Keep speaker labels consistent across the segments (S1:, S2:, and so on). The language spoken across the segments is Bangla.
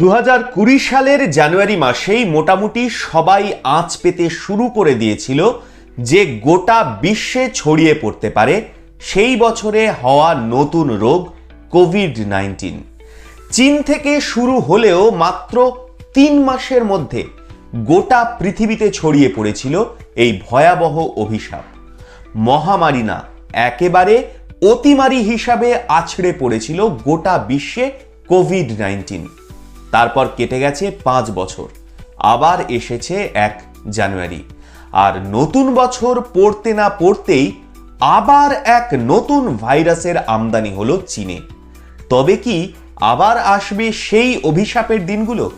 S1: দু সালের জানুয়ারি মাসেই মোটামুটি সবাই আঁচ পেতে শুরু করে দিয়েছিল যে গোটা বিশ্বে ছড়িয়ে পড়তে পারে সেই বছরে হওয়া নতুন রোগ কোভিড নাইন্টিন। চীন থেকে শুরু হলেও মাত্র তিন মাসের মধ্যে গোটা পৃথিবীতে ছড়িয়ে পড়েছিল এই ভয়াবহ অভিশাপ। মহামারী না, একেবারে অতিমারি হিসাবে আছড়ে পড়েছিল গোটা বিশ্বে কোভিড নাইন্টিন। তারপর কেটে গেছে পাঁচ বছর। আবার এসেছে এক জানুয়ারি। আর নতুন বছর পড়তে না পড়তেই আবার এক নতুন ভাইরাসের আমদানি হলো চীনে। তবে কি আবার আসবে সেই অভিশাপের দিনগুলো?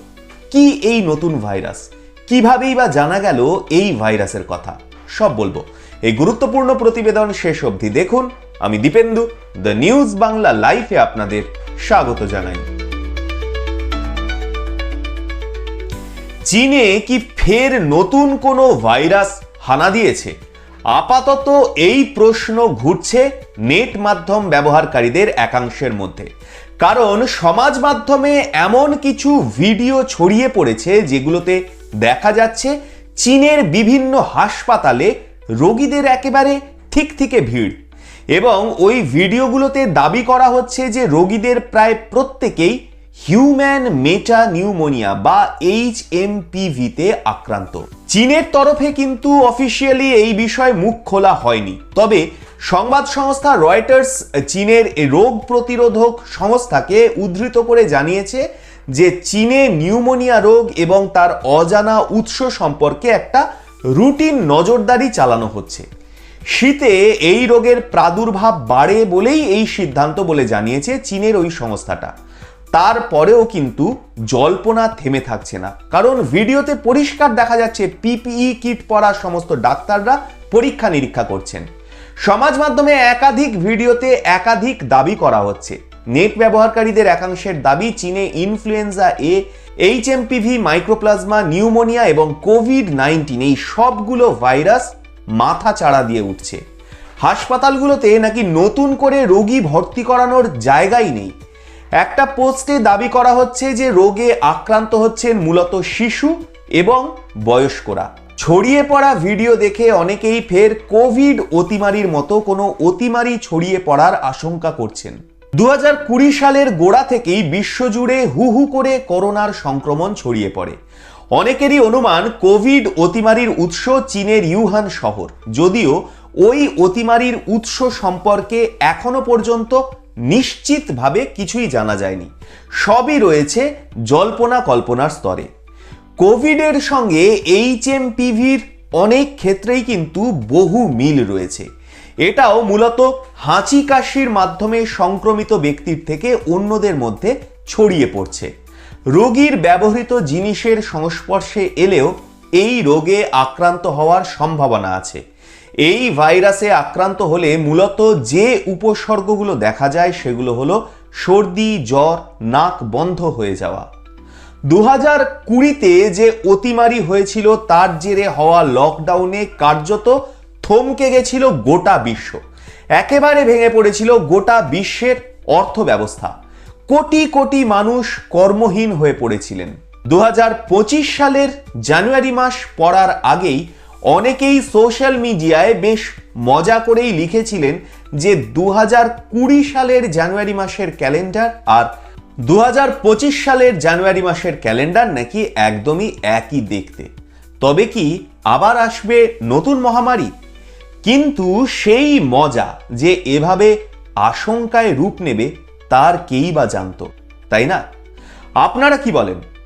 S1: কি এই নতুন ভাইরাস? কিভাবেই বা জানা গেল এই ভাইরাসের কথা? সব বলব। এই গুরুত্বপূর্ণ প্রতিবেদন শেষ অবধি দেখুন। আমি দীপেন্দু, দ্য নিউজ বাংলা লাইফে আপনাদের স্বাগত জানাই। চীনে কি ফের নতুন কোনো ভাইরাস হানা দিয়েছে? আপাতত এই প্রশ্ন ঘুরছে নেট মাধ্যম ব্যবহারকারীদের একাংশের মধ্যে। কারণ সমাজ মাধ্যমে এমন কিছু ভিডিও ছড়িয়ে পড়েছে যেগুলোতে দেখা যাচ্ছে চীনের বিভিন্ন হাসপাতালে রোগীদের একেবারে ঠিক থেকে ভিড়। এবং ওই ভিডিওগুলোতে দাবি করা হচ্ছে যে রোগীদের প্রায় প্রত্যেকেই হিউম্যান মেটা নিউমোনিয়া বা এইচ তে আক্রান্ত। চীনের তরফে কিন্তু অফিসিয়ালি এই বিষয়ে মুখ খোলা হয়নি। তবে সংবাদ সংস্থা রয়টার্স চীনের রোগ প্রতিরোধক সংস্থাকে উদ্ধৃত করে জানিয়েছে যে চীনে নিউমোনিয়া রোগ এবং তার অজানা উৎস সম্পর্কে একটা রুটিন নজরদারি চালানো হচ্ছে। শীতে এই রোগের প্রাদুর্ভাব বাড়ে বলেই এই সিদ্ধান্ত বলে জানিয়েছে চীনের ওই সংস্থাটা। তারপরেও কিন্তু জল্পনা থেমে থাকছে না। কারণ ভিডিওতে পরিষ্কার দেখা যাচ্ছে পিপিই কিট পরা সমস্ত ডাক্তাররা পরীক্ষা নিরীক্ষা করছেন। সমাজ মাধ্যমে একাধিক ভিডিওতে একাধিক দাবি করা হচ্ছে। নেট ব্যবহারকারীদের একাংশের দাবি চীনে influenza, A, H MPV mycoplasma, pneumonia এবং কোভিড নাইন্টিন এই সবগুলো ভাইরাস মাথা চাড়া দিয়ে উঠছে। হাসপাতালগুলোতে নাকি নতুন করে রোগী ভর্তি করানোর জায়গাই নেই। একটা পোস্টে দাবি করা হচ্ছে যে রোগে আক্রান্ত হচ্ছেন মূলত শিশু এবং বয়স্করা। ছড়িয়ে পড়া ভিডিও দেখে অনেকেই ফের কোভিড অতিমারির মতো কোনো অতিমারি ছড়িয়ে পড়ার আশঙ্কা করছেন। দু কুড়ি সালের গোড়া থেকেই বিশ্বজুড়ে হু হু করে করোনার সংক্রমণ ছড়িয়ে পড়ে। অনেকেরই অনুমান কোভিড অতিমারির উৎস চীনের ইউহান শহর, যদিও ওই অতিমারির উৎস সম্পর্কে এখনও পর্যন্ত নিশ্চিতভাবে কিছুই জানা যায়নি। সবই রয়েছে জল্পনা কল্পনার স্তরে। কোভিডের সঙ্গে এইচ এম পিভির অনেক ক্ষেত্রেই কিন্তু বহু মিল রয়েছে। এটাও মূলত হাঁচি কাশির মাধ্যমে সংক্রমিত ব্যক্তির থেকে অন্যদের মধ্যে ছড়িয়ে পড়ছে। রোগীর ব্যবহৃত জিনিসের সংস্পর্শে এলেও এই রোগে আক্রান্ত হওয়ার সম্ভাবনা আছে। এই ভাইরাসে আক্রান্ত হলে মূলত যে উপসর্গগুলো দেখা যায় সেগুলো হলো সর্দি, জ্বর, নাক বন্ধ হয়ে যাওয়া। দু হাজার কুড়িতে যে অতিমারি হয়েছিল তার জেরে হওয়া লকডাউনে কার্যত থমকে গেছিল গোটা বিশ্ব। একেবারে ভেঙে পড়েছিল গোটা বিশ্বের অর্থ ব্যবস্থা কোটি কোটি মানুষ কর্মহীন হয়ে পড়েছিলেন। দু হাজার পঁচিশ সালের জানুয়ারি মাস পড়ার আগেই অনেকেই সোশ্যাল মিডিয়ায় বেশ মজা করেই লিখেছিলেন যে দু কুড়ি সালের জানুয়ারি মাসের ক্যালেন্ডার আর দু হাজার পঁচিশ সালের জানুয়ারি মাসের ক্যালেন্ডার নাকি একদমই একই দেখতে। তবে কি আবার আসবে নতুন মহামারী? কিন্তু সেই মজা যে এভাবে আশঙ্কায় রূপ নেবে, তার কেই বা জানত, তাই না? আপনারা কি বলেন?